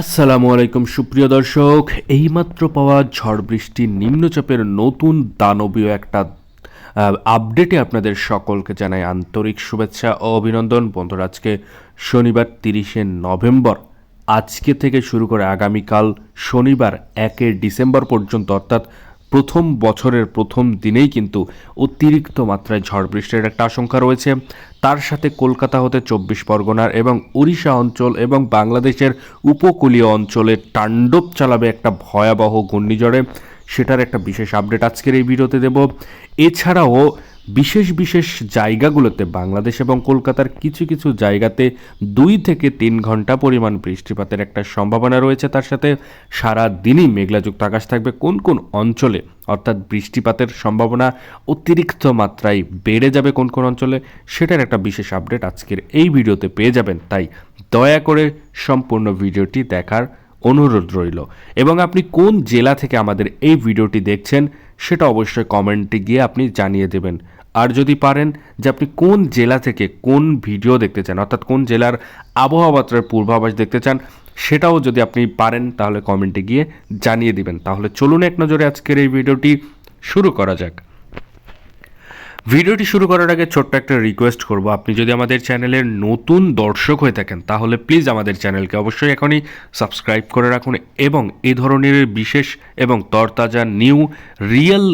আসসালামু আলাইকুম, সুপ্রিয় দর্শক। এইমাত্র পাওয়া ঝড় বৃষ্টির নিম্নচাপের নতুন দানবীয় একটা আপডেটে আপনাদের সকলকে জানাই আন্তরিক শুভেচ্ছা ও অভিনন্দন। বন্ধুরা, আজকে শনিবার তিরিশে নভেম্বর। আজকে থেকে শুরু করে আগামীকাল শনিবার একে ডিসেম্বর পর্যন্ত, অর্থাৎ প্রথম বছরের প্রথম দিনেই কিন্তু অতিরিক্ত মাত্রায় ঝড় বৃষ্টির একটা আশঙ্কা রয়েছে। তার সাথে কলকাতা হতে চব্বিশ পরগনার এবং উড়িষ্যা অঞ্চল এবং বাংলাদেশের উপকূলীয় অঞ্চলে তাণ্ডব চালাবে একটা ভয়াবহ ঘূর্ণিঝড়ে। সেটার একটা বিশেষ আপডেট আজকের এই ভিডিওতে দেব। এছাড়াও বিশেষ বিশেষ জায়গাগুলোতে বাংলাদেশ এবং কলকাতার কিছু কিছু জায়গাতে দুই থেকে তিন ঘণ্টা পরিমাণ বৃষ্টিপাতের একটা সম্ভাবনা রয়েছে। তার সাথে সারা দিনই মেঘলাযুক্ত আকাশ থাকবে। কোন কোন অঞ্চলে অর্থাৎ বৃষ্টিপাতের সম্ভাবনা অতিরিক্ত মাত্রায় বেড়ে যাবে কোন কোন অঞ্চলে সেটার একটা বিশেষ আপডেট আজকের এই ভিডিওতে পেয়ে যাবেন। তাই দয়া করে সম্পূর্ণ ভিডিওটি দেখার অনুরোধ রইল। এবং আপনি কোন জেলা থেকে আমাদের এই ভিডিওটি দেখছেন, সেটা অবশ্যই কমেন্টে গিয়ে আপনি জানিয়ে দেবেন। আর যদি পারেন যে আপনি কোন জেলা থেকে কোন ভিডিও দেখতে চান, অর্থাৎ কোন জেলার আবহাওয়া বার্তার পূর্বাভাস দেখতে চান, সেটাও যদি আপনি পারেন, তাহলে কমেন্টে গিয়ে জানিয়ে দিবেন। তাহলে চলুন এক নজরে আজকের এই ভিডিওটি শুরু করা যাক। ভিডিওটি শুরু করার আগে ছোট্ট একটা রিকোয়েস্ট করব। আপনি যদি আমাদের চ্যানেলের নতুন দর্শক হয়ে থাকেন, তাহলে প্লিজ আমাদের চ্যানেলকে অবশ্যই এখনই সাবস্ক্রাইব করে রাখুন এবং এই ধরনের বিশেষ এবং তরতাজা নিউ রিয়েল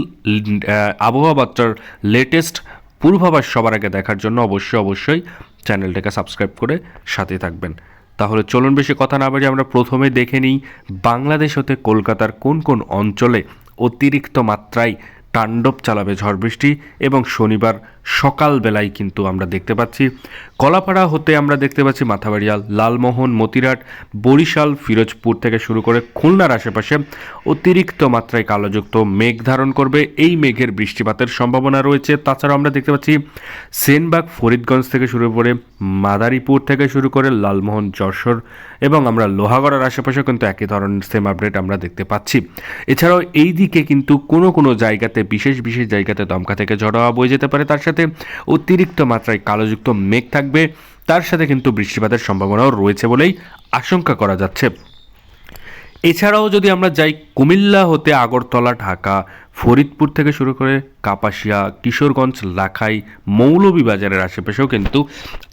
আবহাওয়া বার্তার লেটেস্ট পূর্বাভাস সবার আগে দেখার জন্য অবশ্যই অবশ্যই চ্যানেলটাকে সাবস্ক্রাইব করে সাথে থাকবেন। তাহলে চলুন বেশি কথা না বাড়ি আমরা প্রথমে দেখে নিই, বাংলাদেশ হতে কলকাতার কোন কোন অঞ্চলে অতিরিক্ত মাত্রায় তাণ্ডব চালাবে ঝড় বৃষ্টি এবং শনিবার সকালবেলায় কিন্তু আমরা দেখতে পাচ্ছি। কলাপাড়া হতে আমরা দেখতে পাচ্ছি মাথাবাড়িয়া লালমোহন মতিরাট বরিশাল, ফিরোজপুর থেকে শুরু করে খুলনার আশেপাশে অতিরিক্ত মাত্রায় কালোযুক্ত মেঘ ধারণ করবে। এই মেঘের বৃষ্টিপাতের সম্ভাবনা রয়েছে। তাছাড়াও আমরা দেখতে পাচ্ছি সেনবাগ, ফরিদগঞ্জ থেকে শুরু করে মাদারীপুর থেকে শুরু করে লালমোহন, যশোর এবং আমরা লোহাগড়ার আশেপাশে কিন্তু একই ধরনের সেম আপডেট আমরা দেখতে পাচ্ছি। এছাড়াও এই দিকে কিন্তু কোনো কোনো জায়গাতে, বিশেষ বিশেষ জায়গাতে দমকা থেকে ঝড় হাওয়া বয়ে যেতে পারে। তার সাথে অতিরিক্ত মাত্রায় কালোযুক্ত মেঘ থাকবে। তার সাথে কিন্তু বৃষ্টিপাতের সম্ভাবনাও রয়েছে বলেই আশঙ্কা করা যাচ্ছে। এছাড়াও যদি আমরা যাই কুমিল্লা হতে আগরতলা, ঢাকা, ফরিদপুর থেকে শুরু করে কাপাসিয়া, কিশোরগঞ্জ, লাখাই, মৌলভীবাজারের আশেপাশেও কিন্তু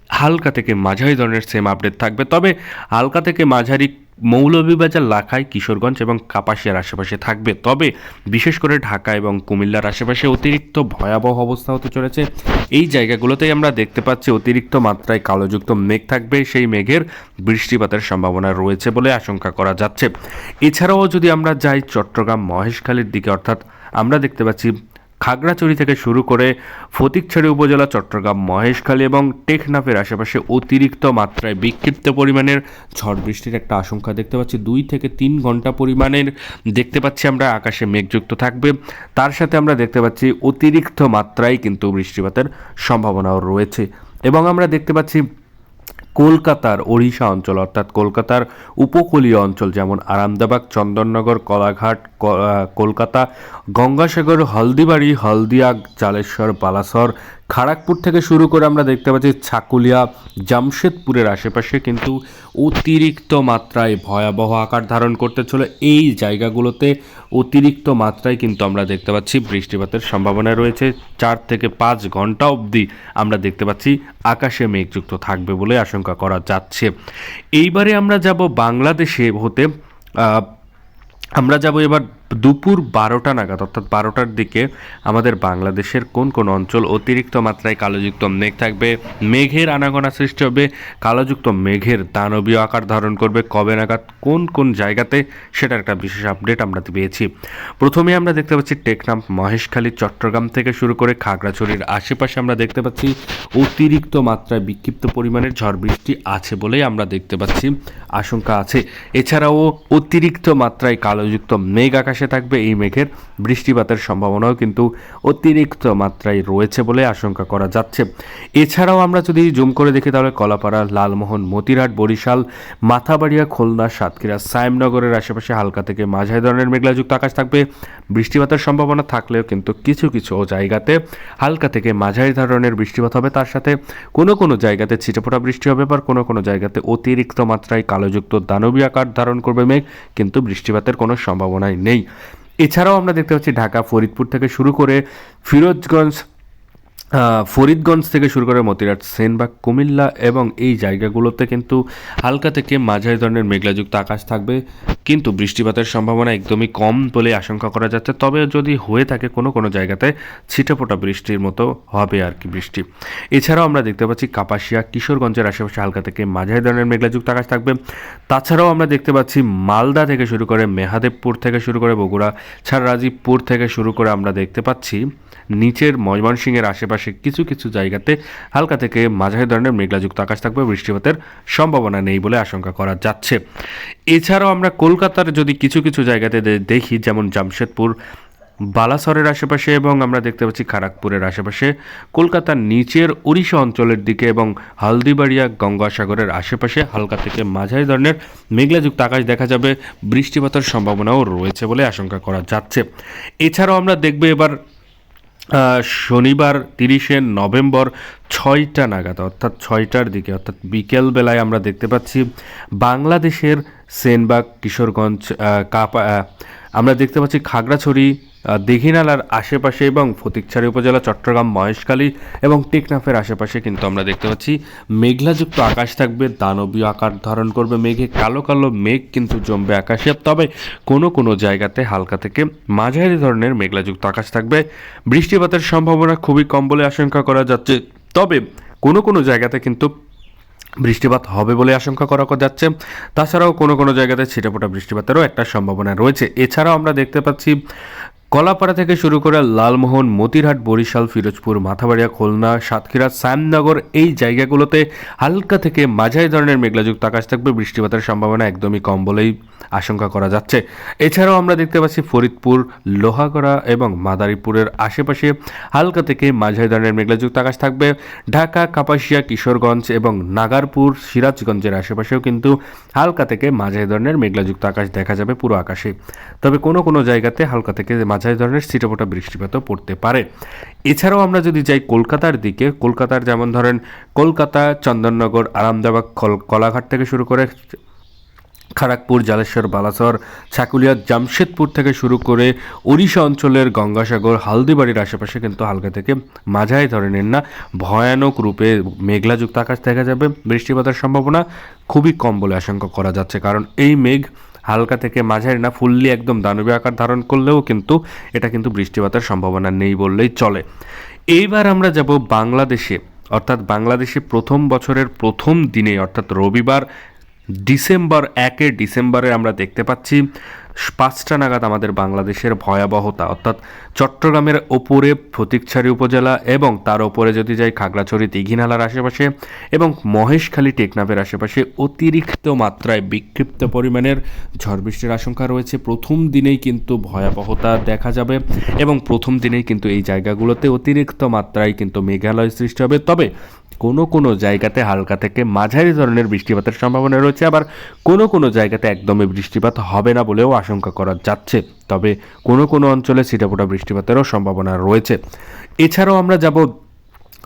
হালকা থেকে মাঝারি ধরনের সেম আপডেট থাকবে। তবে হালকা থেকে মাঝারি মৌলভীবাজার, লাখাই, কিশোরগঞ্জ এবং কাপাসিয়ার আশেপাশে থাকবে। তবে বিশেষ করে ঢাকা এবং কুমিল্লার আশেপাশে অতিরিক্ত ভয়াবহ অবস্থা হতে চলেছে। এই জায়গাগুলোতেই আমরা দেখতে পাচ্ছি অতিরিক্ত মাত্রায় কালোযুক্ত মেঘ থাকবে। সেই মেঘের বৃষ্টিপাতের সম্ভাবনা রয়েছে বলে আশঙ্কা করা যাচ্ছে। এছাড়াও যদি আমরা যাই চট্টগ্রাম মহেশখালীর দিকে, অর্থাৎ আমরা দেখতে পাচ্ছি খাগড়াছড়ি থেকে শুরু করে ফতিকছড়ি উপজেলা, চট্টগ্রাম, মহেশখালী এবং টেকনাফের আশেপাশে অতিরিক্ত মাত্রায় বিক্ষিপ্ত পরিমাণের ঝড় বৃষ্টির একটা আশঙ্কা দেখতে পাচ্ছি। দুই থেকে তিন ঘণ্টা পরিমাণের দেখতে পাচ্ছি আমরা, আকাশে মেঘযুক্ত থাকবে। তার সাথে আমরা দেখতে পাচ্ছি অতিরিক্ত মাত্রায় কিন্তু বৃষ্টিপাতের সম্ভাবনাও রয়েছে। এবং আমরা দেখতে পাচ্ছি কলকাতার ওড়িশা অঞ্চল, অর্থাৎ কলকাতার উপকূলীয় অঞ্চল যেমন আরামদাবাগ চন্দননগর, কলাঘাট কলকাতা, গঙ্গাসাগর, হলদিবাড়ি, হলদিয়া জালেশ্বর বালাসর খড়গপুর থেকে শুরু করে আমরা দেখতে পাচ্ছি ছাকুলিয়া, জামশেদপুরের আশেপাশে কিন্তু অতিরিক্ত মাত্রায় ভয়াবহ আকার ধারণ করতে চলে। এই জায়গাগুলোতে অতিরিক্ত মাত্রায় কিন্তু আমরা দেখতে পাচ্ছি বৃষ্টিপাতের সম্ভাবনা রয়েছে। চার থেকে পাঁচ ঘণ্টা অবধি আমরা দেখতে পাচ্ছি আকাশে মেঘযুক্ত থাকবে বলে আশঙ্কা করা যাচ্ছে। এইবারে আমরা যাব বাংলাদেশে হতে। আমরা যাব এবার দুপুর বারোটা নাগাদ, অর্থাৎ বারোটার দিকে আমাদের বাংলাদেশের কোন কোন অঞ্চল অতিরিক্ত মাত্রায় কালোযুক্ত মেঘ থাকবে? মেঘের আনাগোনা সৃষ্টি হবে। কালোযুক্ত মেঘের দানবীয় আকার ধারণ করবে। কবে নাগাদ, কোন কোন জায়গাতে? সেটার একটা বিশেষ আপডেট আমরা পেয়েছি। প্রথমে আমরা দেখতে পাচ্ছি টেকনাম মহেশখালী, চট্টগ্রাম থেকে শুরু করে খাগড়াছড়ির আশেপাশে আমরা দেখতে পাচ্ছি অতিরিক্ত মাত্রায় বিক্ষিপ্ত পরিমাণের ঝড় বৃষ্টি আছে বলেই আমরা দেখতে পাচ্ছি। আশঙ্কা আছে। এছাড়াও অতিরিক্ত মাত্রায় কালোযুক্ত মেঘ আকাশে আকাশে থাকবে এই মেঘের বৃষ্টিপাতের সম্ভাবনাও কিন্তু অতিরিক্ত মাত্রায় রয়েছে বলে আশঙ্কা করা যাচ্ছে। এছাড়াও আমরা যদি জুম করে দেখি তাহলে কলাপাড়া, লালমোহন, মতিরহাট, বরিশাল, মাথাবাড়িয়া, খুলনা, সাতক্ষীরা, সায়েমনগরের আশেপাশে হালকা থেকে মাঝারি ধরনের মেঘলাযুক্ত আকাশ থাকবে। বৃষ্টিপাতের সম্ভাবনা থাকলেও কিন্তু কিছু কিছু জায়গাতে হালকা থেকে মাঝারি ধরনের বৃষ্টিপাত হবে। তার সাথে কোনো কোনো জায়গাতে ছিটেফোঁটা বৃষ্টি হবে বা কোনো কোনো জায়গাতে অতিরিক্ত মাত্রায় কালোযুক্ত দানবী আকার ধারণ করবে মেঘ, কিন্তু বৃষ্টিপাতের কোনো সম্ভাবনাই নেই। এছাড়াও আমরা দেখতে পাচ্ছি ঢাকা, ফরিদপুর থেকে শুরু করে ফিরোজগঞ্জ ফরিদগঞ্জ থেকে শুরু করে মতিরাট, সেনবাগ, কুমিল্লা এবং এই জায়গাগুলোতে কিন্তু হালকা থেকে মাঝারি ধরনের মেঘলাযুক্ত আকাশ থাকবে। কিন্তু বৃষ্টিপাতের সম্ভাবনা একদমই কম বলে আশঙ্কা করা যাচ্ছে। তবে যদি হয়ে থাকে কোনো কোনো জায়গাতে ছিটেফোঁটা বৃষ্টির মতো হবে আর কি বৃষ্টি। এছাড়াও আমরা দেখতে পাচ্ছি কাপাসিয়া, কিশোরগঞ্জের আশেপাশে হালকা থেকে মাঝারি ধরনের মেঘলাযুক্ত আকাশ থাকবে। তাছাড়াও আমরা দেখতে পাচ্ছি মালদা থেকে শুরু করে মেহাদেবপুর থেকে শুরু করে বগুড়া ছাড়া রাজীবপুর থেকে শুরু করে আমরা দেখতে পাচ্ছি নিচের ময়মনসিংহের আশেপাশে কিছু কিছু জায়গাতে হালকা থেকে মাঝারি ধরনের মেঘলাযুক্ত আকাশ থাকবে। বৃষ্টিপাতের সম্ভাবনা নেই বলে আশঙ্কা করা যাচ্ছে। এছাড়াও আমরা কলকাতার যদি কিছু কিছু জায়গাতে দেখি, যেমন জামশেদপুর, বালাসরের আশেপাশে এবং আমরা দেখতে পাচ্ছি খারাকপুরের আশেপাশে, কলকাতার নিচের উড়িষ্যা অঞ্চলের দিকে এবং হালদিবাড়িয়া গঙ্গাসাগরের আশেপাশে হালকা থেকে মাঝারি ধরনের মেঘলাযুক্ত আকাশ দেখা যাবে। বৃষ্টিপাতের সম্ভাবনাও রয়েছে বলে আশঙ্কা করা যাচ্ছে। এছাড়াও আমরা দেখব এবার শনিবার তিরিশে নভেম্বর ছয়টা নাগাদ, অর্থাৎ ছয়টার দিকে, অর্থাৎ বিকেল বেলায় আমরা দেখতে পাচ্ছি বাংলাদেশের সেনবাগ, কিশোরগঞ্জ কাপা আমরা দেখতে পাচ্ছি খাগড়াছড়ি দীঘিনালার আশেপাশে এবং ফটিকছড়ি উপজেলা, চট্টগ্রাম, মহেশখালী এবং টেকনাফের আশেপাশে কিন্তু আমরা দেখতে পাচ্ছি মেঘলাযুক্ত আকাশ থাকবে, দানবীয় আকার ধারণ করবে মেঘে, কালো কালো মেঘ কিন্তু জমবে আকাশে। তবে কোনো কোনো জায়গাতে হালকা থেকে মাঝারি ধরনের মেঘলাযুক্ত আকাশ থাকবে। বৃষ্টিপাতের সম্ভাবনা খুবই কম বলে আশঙ্কা করা যাচ্ছে। তবে কোনো কোনো জায়গাতে কিন্তু বৃষ্টিপাত হবে বলে আশঙ্কা করা যাচ্ছে। তাছাড়াও কোনো কোনো জায়গাতে ছিটেফোঁটা বৃষ্টিপাতেরও একটা সম্ভাবনা রয়েছে। এছাড়াও আমরা দেখতে পাচ্ছি কলাপাড়া থেকে শুরু করে লালমোহন, মতিরহাট, বরিশাল, ফিরোজপুর, মাথাবাড়িয়া, খুলনা, সাতক্ষীরা, শ্যামনগর এই জায়গাগুলোতে হালকা থেকে মাঝারি ধরনের মেঘলাযুক্ত আকাশ থাকবে। বৃষ্টিপাতের সম্ভাবনা একদমই কম বলেই আশঙ্কা করা যাচ্ছে। এছাড়াও আমরা দেখতে পাচ্ছি ফরিদপুর, লোহাগড়া এবং মাদারীপুরের আশেপাশে হালকা থেকে মাঝারি ধরনের মেঘলাযুক্ত আকাশ থাকবে। ঢাকা, কাপাসিয়া, কিশোরগঞ্জ এবং নাগারপুর, সিরাজগঞ্জের আশেপাশেও কিন্তু হালকা থেকে মাঝারি ধরনের মেঘলাযুক্ত আকাশ দেখা যাবে পুরো আকাশে। তবে কোনো কোনো জায়গাতে হালকা থেকে মাঝারি ধরনের ছিটেফোঁটা বৃষ্টিপাতও পড়তে পারে। এছাড়াও আমরা যদি যাই কলকাতার দিকে, কলকাতার যেমন ধরেন কলকাতা, চন্দননগর আরামদাবাগ কল- কলাঘাট থেকে শুরু করে খড়গপুর জালেশ্বর, বালাসর, ছাকুলিয়া, জামশেদপুর থেকে শুরু করে ওড়িশা অঞ্চলের গঙ্গাসাগর, হালদিবাড়ির আশেপাশে কিন্তু হালকা থেকে মাঝারি ধরনের না, ভয়ানক রূপে মেঘলাযুক্ত আকাশ দেখা যাবে। বৃষ্টিপাতের সম্ভাবনা খুবই কম বলে আশঙ্কা করা যাচ্ছে, কারণ এই মেঘ হালকা থেকে মাঝারি না, ফুললি একদম দানবী আকার ধারণ করলেও কিন্তু এটা কিন্তু বৃষ্টিপাতের সম্ভাবনা নেই বললেই চলে। এইবার আমরা যাব বাংলাদেশে, অর্থাৎ বাংলাদেশে প্রথম বছরের প্রথম দিনে অর্থাৎ রবিবার ডিসেম্বর একে ডিসেম্বরে আমরা দেখতে পাচ্ছি পাঁচটা নাগাদ আমাদের বাংলাদেশের ভয়াবহতা, অর্থাৎ চট্টগ্রামের ওপরে ফটিকছড়ি উপজেলা এবং তার ওপরে যদি যাই খাগড়াছড়ি, দীঘিনালার আশেপাশে এবং মহেশখালী, টেকনাফের আশেপাশে অতিরিক্ত মাত্রায় বিক্ষিপ্ত পরিমাণের ঝড় বৃষ্টির আশঙ্কা রয়েছে। প্রথম দিনেই কিন্তু ভয়াবহতা দেখা যাবে এবং প্রথম দিনেই কিন্তু এই জায়গাগুলোতে অতিরিক্ত মাত্রায় কিন্তু মেঘালয় সৃষ্টি হবে। তবে কোনো কোনো জায়গাতে হালকা থেকে মাঝারি ধরনের বৃষ্টিপাতের সম্ভাবনা রয়েছে, আবার কোনো কোনো জায়গাতে একদমই বৃষ্টিপাত হবে না বলেও আশঙ্কা করা যাচ্ছে। তবে কোনো কোনো অঞ্চলে ছিটাফোটা বৃষ্টিপাতেরও সম্ভাবনা রয়েছে। এছাড়াও আমরা যাব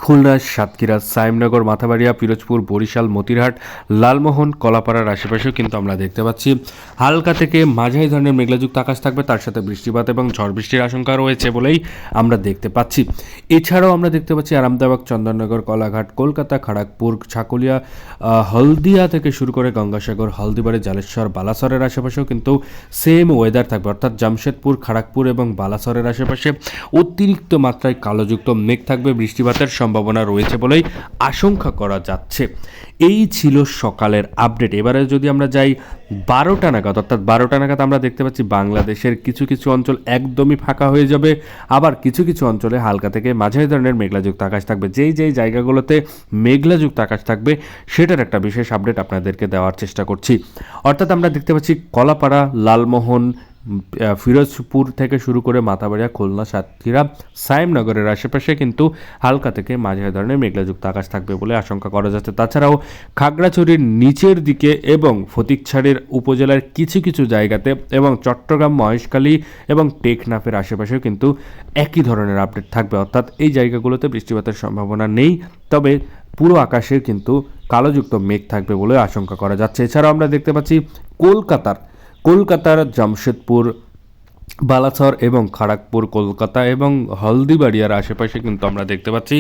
খুলনা, সাতক্ষীরা সাইমনগর মাথাবাড়িয়া, পিরোজপুর, বরিশাল, মতিরহাট, লালমোহন, কলাপাড়ার আশেপাশেও কিন্তু আমরা দেখতে পাচ্ছি। হালকা থেকে মাঝারি ধরনের মেঘলাযুক্ত আকাশ থাকবে, তার সাথে বৃষ্টিপাত এবং ঝড় বৃষ্টির আশঙ্কা রয়েছে বলেই আমরা দেখতে পাচ্ছি। এছাড়াও আমরা দেখতে পাচ্ছি আরামদাবাগ চন্দননগর, কলাঘাট, কলকাতা, খড়গপুর ছাকুলিয়া হলদিয়া থেকে শুরু করে গঙ্গাসাগর, হলদিবাড়ি, জালেশ্বর, বালাসরের আশেপাশেও কিন্তু সেম ওয়েদার থাকবে। অর্থাৎ জামশেদপুর, খড়গপুর এবং বালাসরের আশেপাশে অতিরিক্ত মাত্রায় কালোযুক্ত মেঘ থাকবে, বৃষ্টিপাতের সম্ভাবনা রয়েছে বলেই আশঙ্কা করা যাচ্ছে। এই ছিল সকালের আপডেট। এবারে যদি আমরা যাই বারোটা নাগাদ, অর্থাৎ বারোটা নাগাদ আমরা দেখতে পাচ্ছি বাংলাদেশের কিছু কিছু অঞ্চল একদমই ফাঁকা হয়ে যাবে। আবার কিছু কিছু অঞ্চলে হালকা থেকে মাঝারি ধরনের মেঘলাযুক্ত আকাশ থাকবে। যেই যেই জায়গাগুলোতে মেঘলাযুক্ত আকাশ থাকবে, সেটার একটা বিশেষ আপডেট আপনাদেরকে দেওয়ার চেষ্টা করছি। অর্থাৎ আমরা দেখতে পাচ্ছি কলাপাড়া, লালমোহন ফিরোজপুর থেকে শুরু করে মাথাবাড়িয়া, খুলনা, সাতক্ষীরা, সাইমনগরের আশেপাশে কিন্তু হালকা থেকে মাঝারি ধরনের মেঘলাযুক্ত আকাশ থাকবে বলে আশঙ্কা করা যাচ্ছে। তাছাড়াও খাগড়াছড়ির নিচের দিকে এবং ফটিকছড়ির উপজেলার কিছু কিছু জায়গাতে এবং চট্টগ্রাম, মহেশখালী এবং টেকনাফের আশেপাশেও কিন্তু একই ধরনের আপডেট থাকবে। অর্থাৎ এই জায়গাগুলোতে বৃষ্টিপাতের সম্ভাবনা নেই, তবে পুরো আকাশে কিন্তু কালোযুক্ত মেঘ থাকবে বলে আশঙ্কা করা যাচ্ছে। এছাড়াও আমরা দেখতে পাচ্ছি কলকাতার কলকাতার জামশেদপুর বালাসর এবং খড়গপুর, কলকাতা এবং হলদিবাড়িয়ার আশেপাশে কিন্তু আমরা দেখতে পাচ্ছি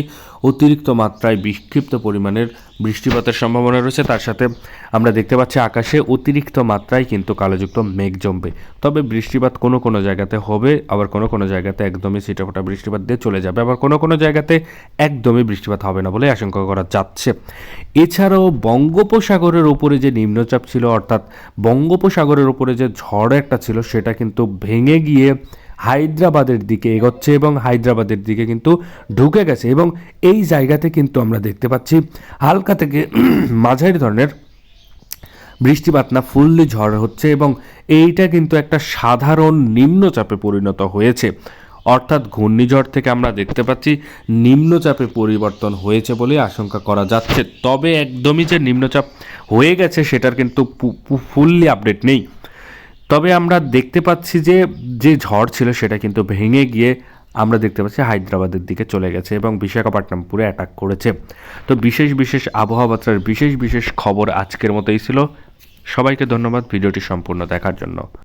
অতিরিক্ত মাত্রায় বিক্ষিপ্ত পরিমাণের বৃষ্টিপাতের সম্ভাবনা রয়েছে। তার সাথে আমরা দেখতে পাচ্ছি আকাশে অতিরিক্ত মাত্রায় কিন্তু কালোযুক্ত মেঘ জমবে। তবে বৃষ্টিপাত কোনো কোনো জায়গাতে হবে, আবার কোনো কোনো জায়গাতে একদমই ছিটেফোঁটা বৃষ্টিপাত দিয়ে চলে যাবে, আবার কোনো কোনো জায়গাতে একদমই বৃষ্টিপাত হবে না বলে আশঙ্কা করা যাচ্ছে। এছাড়াও বঙ্গোপসাগরের ওপরে যে নিম্নচাপ ছিল, অর্থাৎ বঙ্গোপসাগরের ওপরে যে ঝড় একটা ছিল, সেটা কিন্তু ভেঙে গিয়ে হায়দ্রাবাদের দিকে এগোচ্ছে এবং হায়দ্রাবাদের দিকে কিন্তু ঢুকে গেছে এবং এই জায়গাতে কিন্তু আমরা দেখতে পাচ্ছি হালকা থেকে মাঝারি ধরনের বৃষ্টিপাত না, ফুললি ঝড় হচ্ছে এবং এইটা কিন্তু একটা সাধারণ নিম্নচাপে পরিণত হয়েছে। অর্থাৎ ঘূর্ণিঝড় থেকে আমরা দেখতে পাচ্ছি নিম্নচাপে পরিবর্তন হয়েছে বলে আশঙ্কা করা যাচ্ছে। তবে একদমই যে নিম্নচাপ হয়ে গেছে সেটার কিন্তু ফুললি আপডেট নেই। তবে আমরা দেখতে পাচ্ছি যে যে ঝড় ছিল সেটা কিন্তু ভেঙে গিয়ে আমরা দেখতে পাচ্ছি হায়দ্রাবাদের দিকে চলে গেছে এবং বিশাখাপট্টনম পুরে অ্যাটাক করেছে। তো বিশেষ বিশেষ আবহাওয়া বার্তার বিশেষ বিশেষ খবর আজকের মতোই ছিল। সবাইকে ধন্যবাদ, ভিডিওটি সম্পূর্ণ দেখার জন্য।